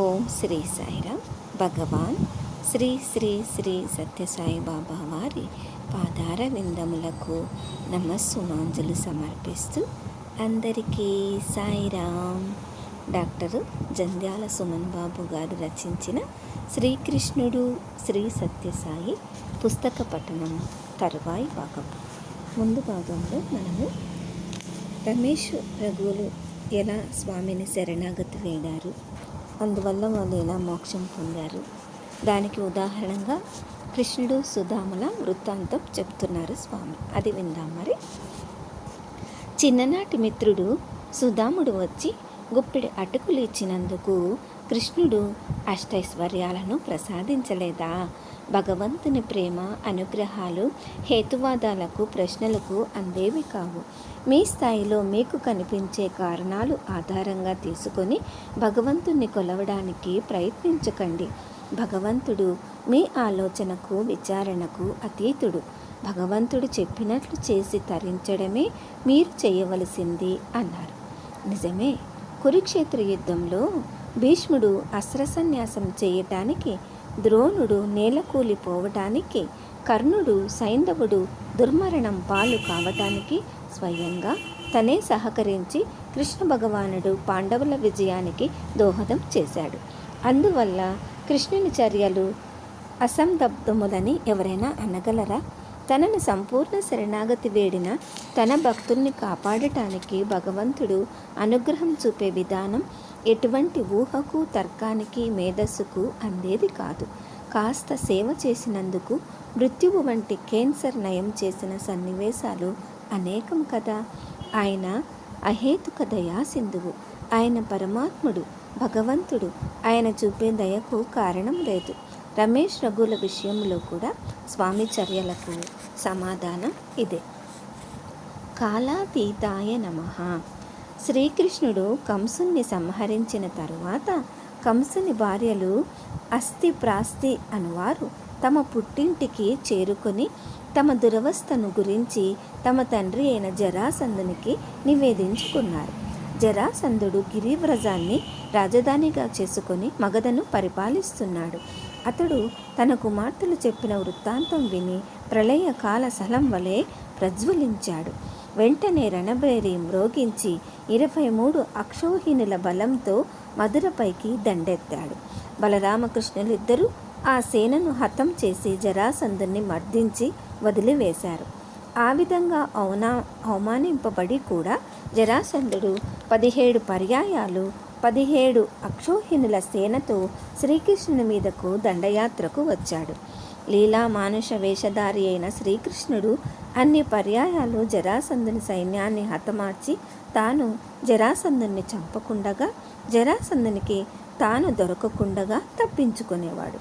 ఓం శ్రీ సాయిరామ్. భగవాన్ శ్రీ శ్రీ శ్రీ సత్యసాయిబాబా వారి పాదార విందములకు నమస్సుమాంజలు సమర్పిస్తూ అందరికీ సాయిరామ్. డాక్టర్ జంధ్యాల సుమన్ బాబు గారు రచించిన శ్రీకృష్ణుడు శ్రీ సత్యసాయి పుస్తక పఠనం తరువాయి భాగం. ముందు భాగంలో మనము రమేష్ రఘువులు ఎలా స్వామిని శరణాగతి వేడారు? అందువల్ల వాళ్ళు ఎలా మోక్షం పొందారు? దానికి ఉదాహరణగా కృష్ణుడు సుధాముల వృత్తాంతం చెప్తున్నారు స్వామి. అది విందాం మరి. చిన్ననాటి మిత్రుడు సుధాముడు వచ్చి గుప్పిడి అటుకులు ఇచ్చినందుకు కృష్ణుడు అష్టైశ్వర్యాలను ప్రసాదించలేదా? భగవంతుని ప్రేమ అనుగ్రహాలు హేతువాదాలకు ప్రశ్నలకు అందేవి కావు. మీ స్థాయిలో మీకు కనిపించే కారణాలు ఆధారంగా తీసుకొని భగవంతుణ్ణి కొలవడానికి ప్రయత్నించకండి. భగవంతుడు మీ ఆలోచనకు విచారణకు అతీతుడు. భగవంతుడు చెప్పినట్లు చేసి తరించడమే మీరు చేయవలసింది అన్నారు. నిజమే. కురుక్షేత్ర యుద్ధంలో భీష్ముడు అస్త్రసన్యాసం చేయటానికి ద్రోణుడు నేలకూలిపోవటానికి కర్ణుడు సైంధవుడు దుర్మరణం పాలు కావటానికి స్వయంగా తనే సహకరించి కృష్ణ భగవానుడు పాండవుల విజయానికి దోహదం చేశాడు. అందువల్ల కృష్ణుని చర్యలు అసందబ్ధములని ఎవరైనా అనగలరా? తనను సంపూర్ణ శరణాగతి వేడిన తన భక్తుల్ని కాపాడటానికి భగవంతుడు అనుగ్రహం చూపే విధానం ఎటువంటి ఊహకు తర్కానికి మేధస్సుకు అందేది కాదు. కాస్త సేవ చేసినందుకు మృత్యువు వంటి కేన్సర్ నయం చేసిన సన్నివేశాలు అనేకం కదా. ఆయన అహేతుక దయాసింధువు. ఆయన పరమాత్ముడు భగవంతుడు. ఆయన చూపే దయకు కారణం లేదు. రమేష్ రఘుల విషయంలో కూడా స్వామి చర్యలకు సమాధానం ఇదే. కాలాతీతాయ నమ. శ్రీకృష్ణుడు కంసుని సంహరించిన తరువాత కంసుని భార్యలు అస్థి ప్రాస్తి అనువారు తమ పుట్టింటికి చేరుకొని తమ దురవస్థను గురించి తమ తండ్రి అయిన జరాసందునికి నివేదించుకున్నారు. జరాసంధుడు గిరివ్రజాన్ని రాజధానిగా చేసుకొని మగధను పరిపాలిస్తున్నాడు. అతడు తన కుమార్తెలు చెప్పిన వృత్తాంతం విని ప్రళయకాల సలం వలె ప్రజ్వలించాడు. వెంటనే రణబేరి మ్రోగించి ఇరవై మూడు అక్షోహిణుల బలంతో మధురపైకి దండెత్తాడు. బలరామకృష్ణులిద్దరూ ఆ సేనను హతం చేసి జరాసంధుని మర్దించి వదిలివేశారు. ఆ విధంగా అవనా అవమానింపబడి కూడా జరాసంధుడు పదిహేడు పర్యాయాలు పదిహేడు అక్షోహిణుల సేనతో శ్రీకృష్ణుని మీదకు దండయాత్రకు వచ్చాడు. లీలా మానుష వేషధారి అయిన శ్రీకృష్ణుడు అన్ని పర్యాయాలు జరాసంధుని సైన్యాన్ని హతమార్చి తాను జరాసంధుని చంపకుండగా జరాసంధునికి తాను దొరకకుండగా తప్పించుకునేవాడు.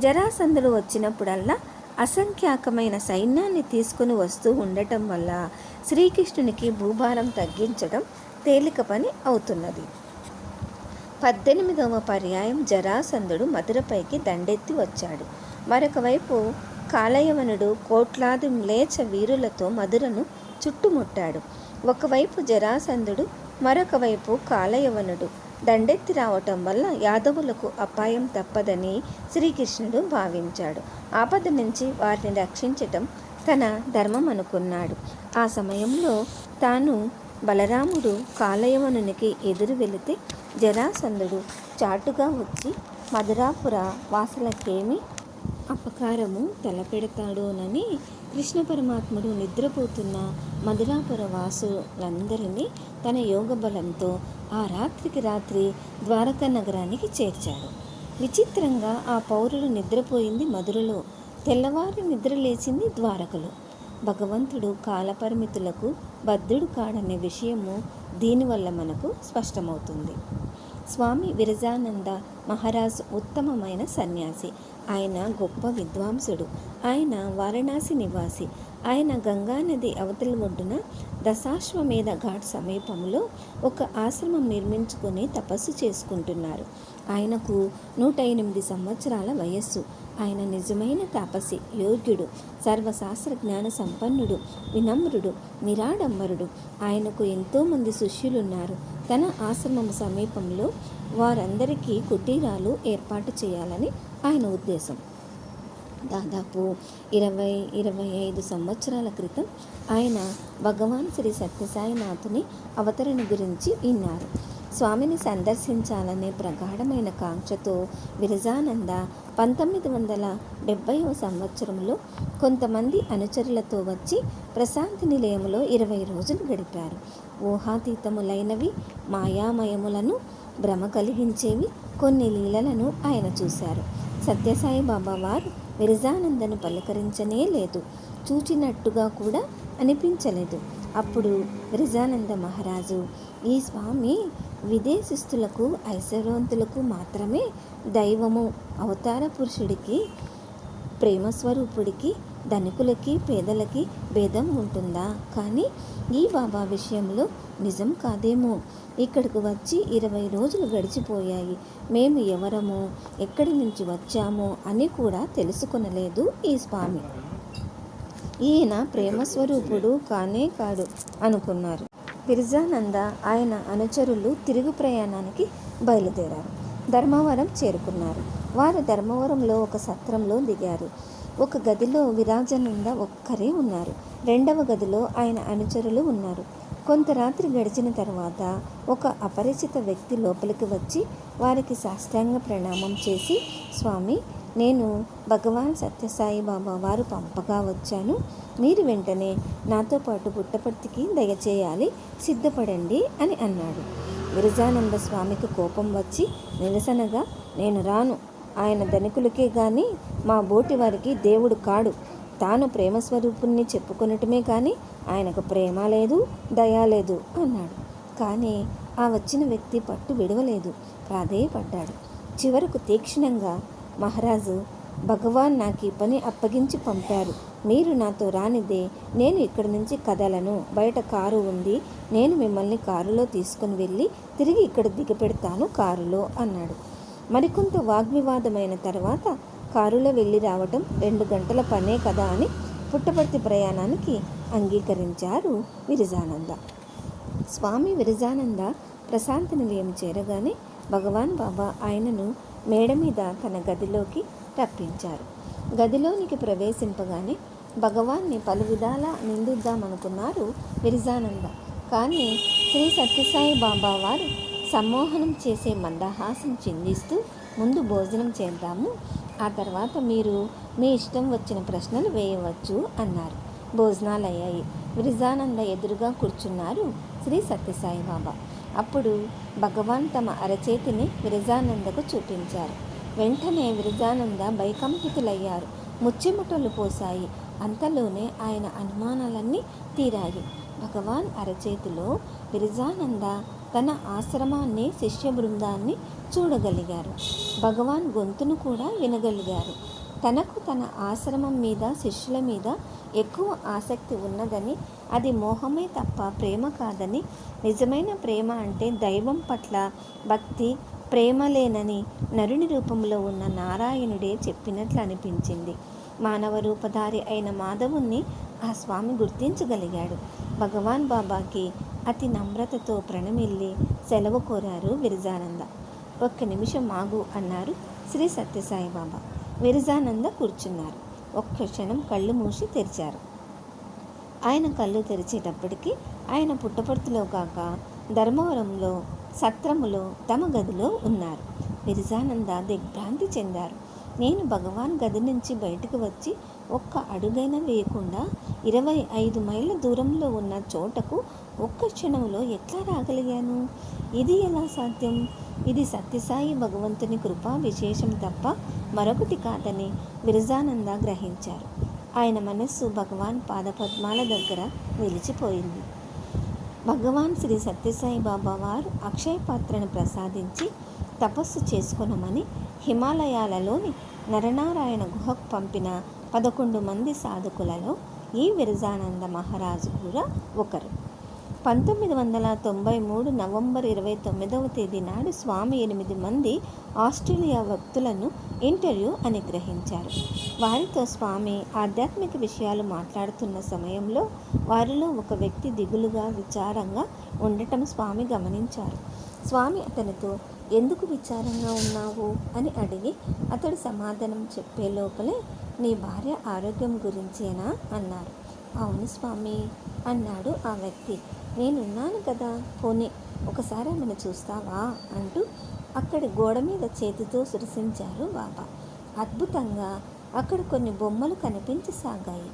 జరాసంధుడు వచ్చినప్పుడల్లా అసంఖ్యాకమైన సైన్యాన్ని తీసుకుని వస్తూ ఉండటం వల్ల శ్రీకృష్ణునికి భూభారం తగ్గించడం తేలిక పని అవుతున్నది. పద్దెనిమిదవ పర్యాయం జరాసంధుడు మధురపైకి దండెత్తి వచ్చాడు. మరొకవైపు కాలయవనుడు కోట్లాది మ్లేచ వీరులతో మధురను చుట్టుముట్టాడు. ఒకవైపు జరాసంధుడు మరొకవైపు కాలయవనుడు దండెత్తి రావటం వల్ల యాదవులకు అపాయం తప్పదని శ్రీకృష్ణుడు భావించాడు. ఆపద నుంచి వారిని రక్షించటం తన ధర్మం అనుకున్నాడు ఆ సమయంలో తాను బలరాముడు కాలయవనునికి ఎదురు వెళితే జరాసంధుడు చాటుగా వచ్చి మధురాపుర వాసులకేమి అపకారము తలపెడతాడోనని కృష్ణ పరమాత్ముడు నిద్రపోతున్న మధురాపుర వాసులందరినీ తన యోగ బలంతో ఆ రాత్రికి రాత్రి ద్వారకా నగరానికి చేర్చాడు. విచిత్రంగా ఆ పౌరుడు నిద్రపోయింది మధురలో. తెల్లవారి నిద్ర లేచింది ద్వారకలో. భగవంతుడు కాలపరిమితులకు బద్ధుడు కాడనే విషయము దీనివల్ల మనకు స్పష్టమవుతుంది. స్వామి విరజానంద మహారాజు ఉత్తమమైన సన్యాసి. ఆయన గొప్ప విద్వాంసుడు. ఆయన వారణాసి నివాసి. ఆయన గంగానది అవతల ఒడ్డున దశాశ్వమేధ ఘాట్ సమీపంలో ఒక ఆశ్రమం నిర్మించుకొని తపస్సు చేసుకుంటున్నారు. ఆయనకు నూట ఎనిమిది సంవత్సరాల వయస్సు. ఆయన నిజమైన తాపసి యోగ్యుడు సర్వశాస్త్ర జ్ఞాన సంపన్నుడు వినమ్రుడు నిరాడంబరుడు. ఆయనకు ఎంతోమంది శిష్యులున్నారు. తన ఆశ్రమం సమీపంలో వారందరికీ కుటీరాలు ఏర్పాటు చేయాలని ఆయన ఉద్దేశం. దాదాపు ఇరవై ఇరవై ఐదు సంవత్సరాల క్రితం ఆయన భగవాన్ శ్రీ సత్యసాయినాథుని అవతరణ గురించి విన్నారు. స్వామిని సందర్శించాలనే ప్రగాఢమైన కాంక్షతో విరజానంద పంతొమ్మిది వందల డెబ్భైవ సంవత్సరంలో కొంతమంది అనుచరులతో వచ్చి ప్రశాంతి నిలయంలో ఇరవై రోజులు గడిపారు. ఊహాతీతములైనవి మాయామయములను భ్రమ కలిగించేవి కొన్ని లీలలను ఆయన చూశారు. సత్యసాయి బాబా వారు విరజానందను పలకరించనే లేదు. చూచినట్టుగా కూడా అనిపించలేదు. అప్పుడు విరజానంద మహారాజు ఈ స్వామి విదేశిస్తులకు ఐశ్వర్యవంతులకు మాత్రమే దైవము అవతార పురుషుడికి ప్రేమస్వరూపుడికి ధనికులకి పేదలకి భేదం ఉంటుందా? కానీ ఈ బాబా విషయంలో నిజం కాదేమో. ఇక్కడికి వచ్చి ఇరవై రోజులు గడిచిపోయాయి. మేము ఎవరమో? ఎక్కడి నుంచి వచ్చామో? అని కూడా తెలుసుకొనలేదు ఈ స్వామి. ఈయన ప్రేమస్వరూపుడు కానే కాడు అనుకున్నారు. బిర్జానంద ఆయన అనుచరులు తిరుగు ప్రయాణానికి బయలుదేరారు. ధర్మవరం చేరుకున్నారు. వారు ధర్మవరంలో ఒక సత్రంలో దిగారు. ఒక గదిలో విరాజానంద ఒక్కరే ఉన్నారు. రెండవ గదిలో ఆయన అనుచరులు ఉన్నారు. కొంత రాత్రి గడిచిన తర్వాత ఒక అపరిచిత వ్యక్తి లోపలికి వచ్చి వారికి సాష్టాంగ ప్రణామం చేసి స్వామి నేను భగవాన్ సత్యసాయి బాబా వారు పంపగా వచ్చాను. మీరు వెంటనే నాతో పాటు పుట్టపర్తికి దయచేయాలి సిద్ధపడండి అని అన్నాడు. విరజానంద స్వామికి కోపం వచ్చి నిరసనగా నేను రాను. ఆయన ధనికులకే కానీ మా బోటి వారికి దేవుడు కాడు. తాను ప్రేమ స్వరూపుణ్ణి చెప్పుకొనటమే కానీ ఆయనకు ప్రేమ లేదు దయా లేదు అన్నాడు. కానీ ఆ వచ్చిన వ్యక్తి పట్టు విడవలేదు ప్రాధేయపడ్డాడు. చివరకు తీక్షణంగా మహారాజు భగవాన్ నాకు ఈ పని అప్పగించి పంపారు. మీరు నాతో రానిదే నేను ఇక్కడి నుంచి కదలను. బయట కారు ఉంది నేను మిమ్మల్ని కారులో తీసుకుని వెళ్ళి తిరిగి ఇక్కడ దిగపెడతాను కారులో అన్నాడు. మరికొంత వాగ్వివాదమైన తర్వాత కారులో వెళ్ళి రావటం రెండు గంటల పనే కదా అని పుట్టపర్తి ప్రయాణానికి అంగీకరించారు విరజానంద. స్వామి విరజానంద ప్రశాంత నిలయం చేరగానే భగవాన్ బాబా ఆయనను మేడ మీద తన గదిలోకి రప్పించారు గదిలోనికి ప్రవేశింపగానే భగవాన్ని పలు విధాలా నిందిద్దామనుకున్నారు విరజానంద. కానీ శ్రీ సత్యసాయి బాబా వారు సమ్మోహనం చేసే మందహాసం చిందిస్తూ ముందు భోజనం చేద్దాము ఆ తర్వాత మీరు మీ ఇష్టం వచ్చిన ప్రశ్నలు వేయవచ్చు అన్నారు. భోజనాలు అయ్యాయి విరజానంద ఎదురుగా కూర్చున్నారు శ్రీ సత్యసాయి బాబా. అప్పుడు భగవాన్ తమ అరచేతిని విరజానందకు చూపించారు. వెంటనే విరజానంద భయకంపితులయ్యారు. ముచ్చిముటలు పోసాయి అంతలోనే ఆయన అనుమానాలన్నీ తీరాయి. భగవాన్ అరచేతిలో విరజానంద తన ఆశ్రమాన్ని శిష్య బృందాన్ని చూడగలిగారు. భగవాన్ గొంతును కూడా వినగలిగారు. తనకు తన ఆశ్రమం మీద శిష్యుల మీద ఎక్కువ ఆసక్తి ఉన్నదని అది మోహమే తప్ప ప్రేమ కాదని. నిజమైన ప్రేమ అంటే దైవం పట్ల భక్తి ప్రేమ లేనని నరుని రూపంలో ఉన్న నారాయణుడే చెప్పినట్లు అనిపించింది. మానవ రూపధారి అయిన మాధవుణ్ణి ఆ స్వామి గుర్తించగలిగాడు. భగవాన్ బాబాకి అతి నమ్రతతో ప్రణమిల్లి సెలవు కోరారు విరజానంద. ఒక్క నిమిషం ఆగు అన్నారు శ్రీ సత్యసాయి బాబా. విరజానంద కూర్చున్నారు. ఒక్క క్షణం కళ్ళు మూసి తెరిచారు. ఆయన కళ్ళు తెరిచేటప్పటికి ఆయన పుట్టపర్తిలో కాక ధర్మవరంలో సత్రములో తమ గదిలో ఉన్నారు. విరజానంద దిగ్భ్రాంతి చెందారు. నేను భగవాన్ గది నుంచి బయటకు వచ్చి ఒక్క అడుగైనా వేయకుండా ఇరవై ఐదు మైళ్ళ దూరంలో ఉన్న చోటకు ఒక్క క్షణంలో ఎట్లా రాగలిగాను? ఇది ఎలా సాధ్యం? ఇది సత్యసాయి భగవంతుని కృపా విశేషం తప్ప మరొకటి కాదని విరజానంద గ్రహించారు. ఆయన మనస్సు భగవాన్ పాదపద్మాల దగ్గర నిలిచిపోయింది. భగవాన్ శ్రీ సత్యసాయి బాబా వారు అక్షయ పాత్రను ప్రసాదించి తపస్సు చేసుకొనమని హిమాలయాలలోని నరనారాయణ గుహకు పంపిన పదకొండు మంది సాధకులలో ఈ విరజానంద మహారాజు కూడా ఒకరు. పంతొమ్మిది వందల తొంభై మూడు నవంబర్ ఇరవై తొమ్మిదవ తేదీ నాడు స్వామి ఎనిమిది మంది ఆస్ట్రేలియా భక్తులను ఇంటర్వ్యూ అని గ్రహించారు. వారితో స్వామి ఆధ్యాత్మిక విషయాలు మాట్లాడుతున్న సమయంలో వారిలో ఒక వ్యక్తి దిగులుగా విచారంగా ఉండటం స్వామి గమనించారు. స్వామి అతనితో ఎందుకు విచారంగా ఉన్నావు? అని అడిగి అతడు సమాధానం చెప్పే లోపలే నీ భార్య ఆరోగ్యం గురించేనా? అన్నారు. అవును స్వామి అన్నాడు ఆ వ్యక్తి. నేనున్నాను కదా పోనీ ఒకసారి ఆమెను చూస్తావా? అంటూ అక్కడి గోడ మీద చేతితో సృశించారు బాబా. అద్భుతంగా అక్కడ కొన్ని బొమ్మలు కనిపించసాగాయి.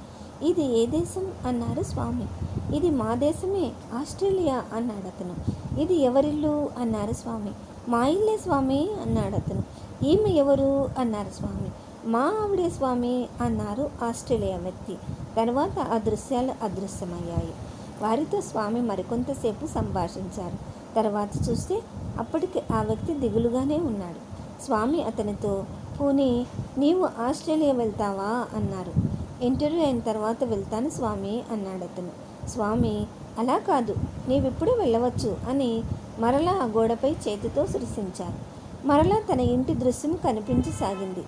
ఇది ఏ దేశం? అన్నారు స్వామి. ఇది మా దేశమే ఆస్ట్రేలియా అన్నాడు అతను. ఇది ఎవరిల్లు? అన్నారు స్వామి. మా ఇల్లే స్వామి అన్నాడు అతను. ఈమె ఎవరు? అన్నారు స్వామి. మా ఆవిడే స్వామి అన్నారు ఆస్ట్రేలియా వ్యక్తి. తర్వాత ఆ దృశ్యాలు అదృశ్యమయ్యాయి. వారితో స్వామి మరికొంతసేపు సంభాషించారు. తర్వాత చూస్తే అప్పటికి ఆ వ్యక్తి దిగులుగానే ఉన్నాడు. స్వామి అతనితో పోనీ నీవు ఆస్ట్రేలియా వెళ్తావా? అన్నారు. ఇంటర్వ్యూ అయిన తర్వాత వెళ్తాను స్వామి అన్నాడు అతను. స్వామి అలా కాదు. నీవిప్పుడు వెళ్ళవచ్చు అని మరలా ఆ గోడపై చేతితో సృశించారు మరలా తన ఇంటి దృశ్యం కనిపించసాగింది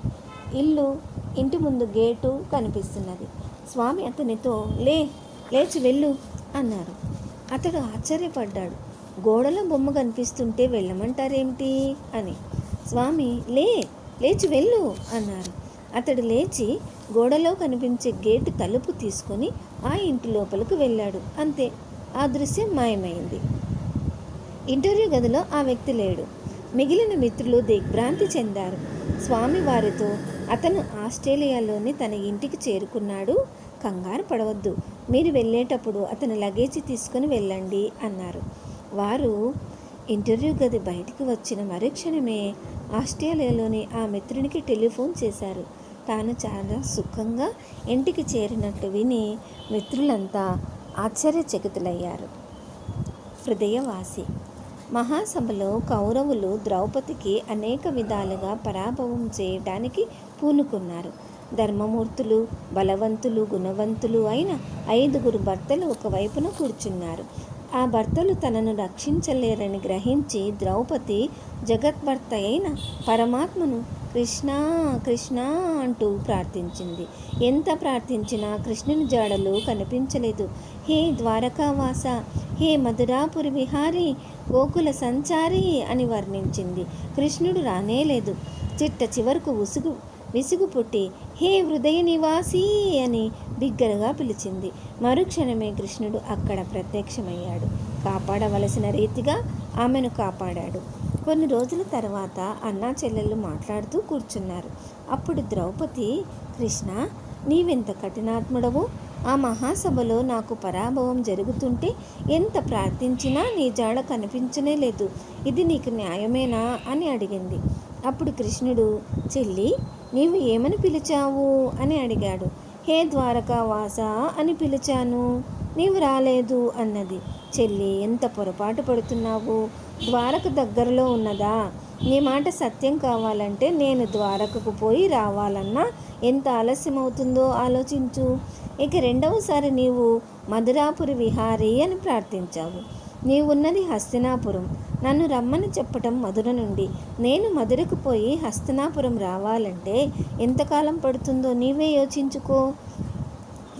ఇల్లు ఇంటి ముందు గేటు కనిపిస్తున్నది. స్వామి అతనితో లే లేచి వెళ్ళు అన్నారు. అతడు ఆశ్చర్యపడ్డాడు. గోడలో బొమ్మ కనిపిస్తుంటే వెళ్ళమంటారేమిటి? అని. స్వామి లే లేచి వెళ్ళు అన్నారు. అతడు లేచి గోడలో కనిపించే గేటు తలుపు తీసుకొని ఆ ఇంటి లోపలికి వెళ్ళాడు. అంతే. ఆ దృశ్యం మాయమైంది. ఇంటర్వ్యూ గదిలో ఆ వ్యక్తి లేడు. మిగిలిన మిత్రులు దిగ్భ్రాంతి చెందారు. స్వామి వారితో అతను ఆస్ట్రేలియాలోని తన ఇంటికి చేరుకున్నాడు. కంగారు పడవద్దు. మీరు వెళ్ళేటప్పుడు అతని లగేజీ తీసుకుని వెళ్ళండి అన్నారు. వారు ఇంటర్వ్యూ గది బయటికి వచ్చిన మరుక్షణమే ఆస్ట్రేలియాలోని ఆ మిత్రునికి టెలిఫోన్ చేశారు. తాను చాలా సుఖంగా ఇంటికి చేరినట్టు విని మిత్రులంతా ఆశ్చర్యచకితులయ్యారు. హృదయవాసి. మహాసభలో కౌరవులు ద్రౌపదికి అనేక విధాలుగా పరాభవం చేయడానికి పూనుకున్నారు. ధర్మమూర్తులు బలవంతులు గుణవంతులు అయిన ఐదుగురు భర్తలు ఒకవైపున కూర్చున్నారు. ఆ భర్తలు తనను రక్షించలేరని గ్రహించి ద్రౌపది జగద్భర్త అయిన పరమాత్మను కృష్ణ కృష్ణ అంటూ ప్రార్థించింది. ఎంత ప్రార్థించినా కృష్ణుని జాడలు కనిపించలేదు. హే ద్వారకావాస హే మధురాపురి విహారి గోకుల సంచారి అని వర్ణించింది. కృష్ణుడు రానేలేదు. చిట్ట చివరకు ఉసుగు విసుగు పుట్టి హే హృదయ నివాసి అని బిగ్గరగా పిలిచింది. మరుక్షణమే కృష్ణుడు అక్కడ ప్రత్యక్షమయ్యాడు. కాపాడవలసిన రీతిగా ఆమెను కాపాడాడు. కొన్ని రోజుల తర్వాత అన్నా చెల్లెళ్ళు మాట్లాడుతూ కూర్చున్నారు. అప్పుడు ద్రౌపది కృష్ణ నీవెంత కఠినాత్ముడవు. ఆ మహాసభలో నాకు పరాభవం జరుగుతుంటే ఎంత ప్రార్థించినా నీ జాడ కనిపించనే లేదు. ఇది నీకు న్యాయమేనా? అని అడిగింది. అప్పుడు కృష్ణుడు చెల్లి నీవు ఏమని పిలిచావు? అని అడిగాడు. హే ద్వారకా వాస అని పిలిచాను. నీవు రాలేదు అన్నది. చెల్లి ఎంత పొరపాటు పడుతున్నావు? ద్వారక దగ్గరలో ఉన్నదా? నీ మాట సత్యం కావాలంటే నేను ద్వారకకు పోయి రావాలన్నా ఎంత ఆలస్యం అవుతుందో ఆలోచించు. ఇక రెండవసారి నీవు మధురాపురి విహారీ అని ప్రార్థించావు. నీవున్నది హస్తినాపురం. నన్ను రమ్మని చెప్పటం మధుర నుండి. నేను మధురకు పోయి హస్తినాపురం రావాలంటే ఎంతకాలం పడుతుందో నీవే యోచించుకో.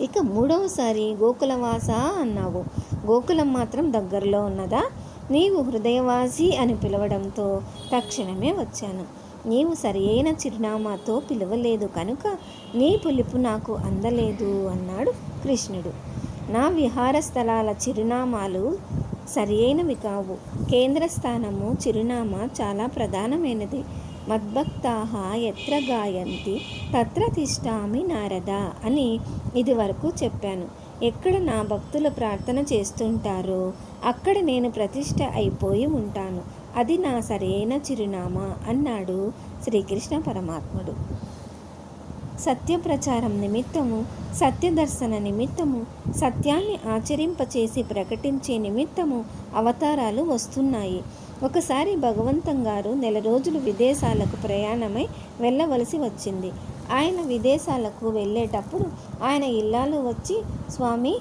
ఇక మూడవసారి గోకులవాస అన్నావు. గోకులం మాత్రం దగ్గరలో ఉన్నదా? నీవు హృదయవాసి అని పిలవడంతో తక్షణమే వచ్చాను. నీవు సరి అయిన చిరునామాతో పిలవలేదు కనుక నీ పిలుపు నాకు అందలేదు అన్నాడు కృష్ణుడు. నా విహార స్థలాల చిరునామాలు సరి అయినవి కావు. కేంద్ర స్థానము చిరునామా చాలా ప్రధానమైనది. మద్భక్తాహ ఎత్ర గాయంతి తత్ర తిష్టామి నారద అని ఇదివరకు చెప్పాను. ఎక్కడ నా భక్తులు ప్రార్థన చేస్తుంటారో అక్కడ నేను ప్రతిష్ట అయిపోయి ఉంటాను. అది నా సరైన చిరునామా అన్నాడు శ్రీకృష్ణ పరమాత్ముడు. సత్యప్రచారం నిమిత్తము సత్యదర్శన నిమిత్తము సత్యాన్ని ఆచరింపచేసి ప్రకటించే నిమిత్తము అవతారాలు వస్తున్నాయి. ఒకసారి భగవంతం గారు నెల రోజులు విదేశాలకు ప్రయాణమై వెళ్ళవలసి వచ్చింది. ఆయన విదేశాలకు వెళ్ళేటప్పుడు ఆయన ఇల్లాలు వచ్చి స్వామి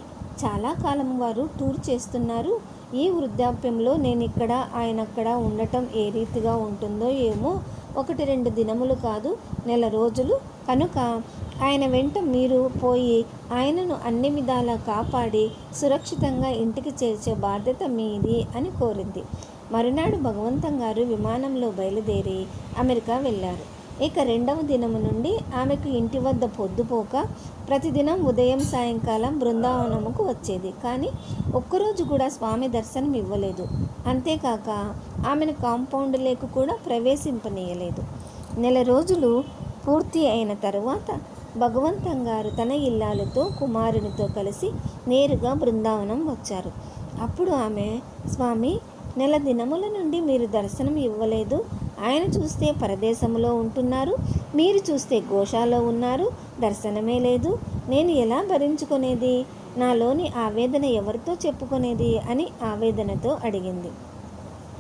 చాలా కాలం వారు టూర్ చేస్తున్నారు. ఈ వృద్ధాప్యంలో నేను ఇక్కడ ఆయన అక్కడ ఉండటం ఏ రీతిగా ఉంటుందో ఏమో ఒకటి రెండు దినములు కాదు నెల రోజులు కనుక ఆయన వెంట మీరు పోయి ఆయనను అన్ని విధాలా కాపాడి సురక్షితంగా ఇంటికి చేర్చే బాధ్యత మీది అని కోరింది. మరునాడు భగవంతం గారు విమానంలో బయలుదేరి అమెరికా వెళ్ళారు. ఇక రెండవ దినము నుండి ఆమెకు ఇంటి వద్ద పొద్దుపోక ప్రతిదినం ఉదయం సాయంకాలం బృందావనముకు వచ్చేది. కానీ ఒక్కరోజు కూడా స్వామి దర్శనం ఇవ్వలేదు. అంతేకాక ఆమెను కాంపౌండ్ లేకు కూడా ప్రవేశింపనీయలేదు. నెల రోజులు పూర్తి అయిన తరువాత భగవంతం గారు తన ఇల్లాలతో కుమారునితో కలిసి నేరుగా బృందావనం వచ్చారు. అప్పుడు ఆమె స్వామి నెల దినముల నుండి మీరు దర్శనం ఇవ్వలేదు. ఆయన చూస్తే పరదేశంలో ఉంటున్నారు. మీరు చూస్తే గోషాలో ఉన్నారు. దర్శనమే లేదు. నేను ఎలా భరించుకునేది? నాలోని ఆవేదన ఎవరితో చెప్పుకునేది? అని ఆవేదనతో అడిగింది.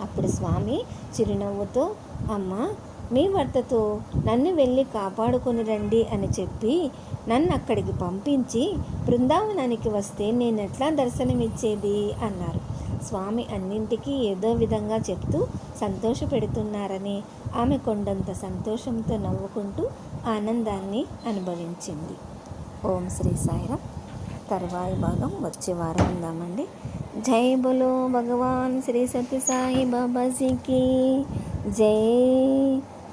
అప్పుడు స్వామి చిరునవ్వుతో అమ్మ మీ భర్తతో నన్ను వెళ్ళి కాపాడుకొని రండి అని చెప్పి నన్ను అక్కడికి పంపించి బృందావనానికి వస్తే నేను ఎట్లా దర్శనమిచ్చేది అన్నారు. స్వామి అన్నింటికీ ఏదో విధంగా చెప్తూ సంతోష పెడుతున్నారని ఆమె కొండంత సంతోషంతో నవ్వుకుంటూ ఆనందాన్ని అనుభవించింది. ఓం శ్రీ సాయిరామ్ తర్వాయి భాగం వచ్చే వారం ఉందామండి. జై బలో భగవాన్ శ్రీ సత్య సాయి బాబాజీకి. జై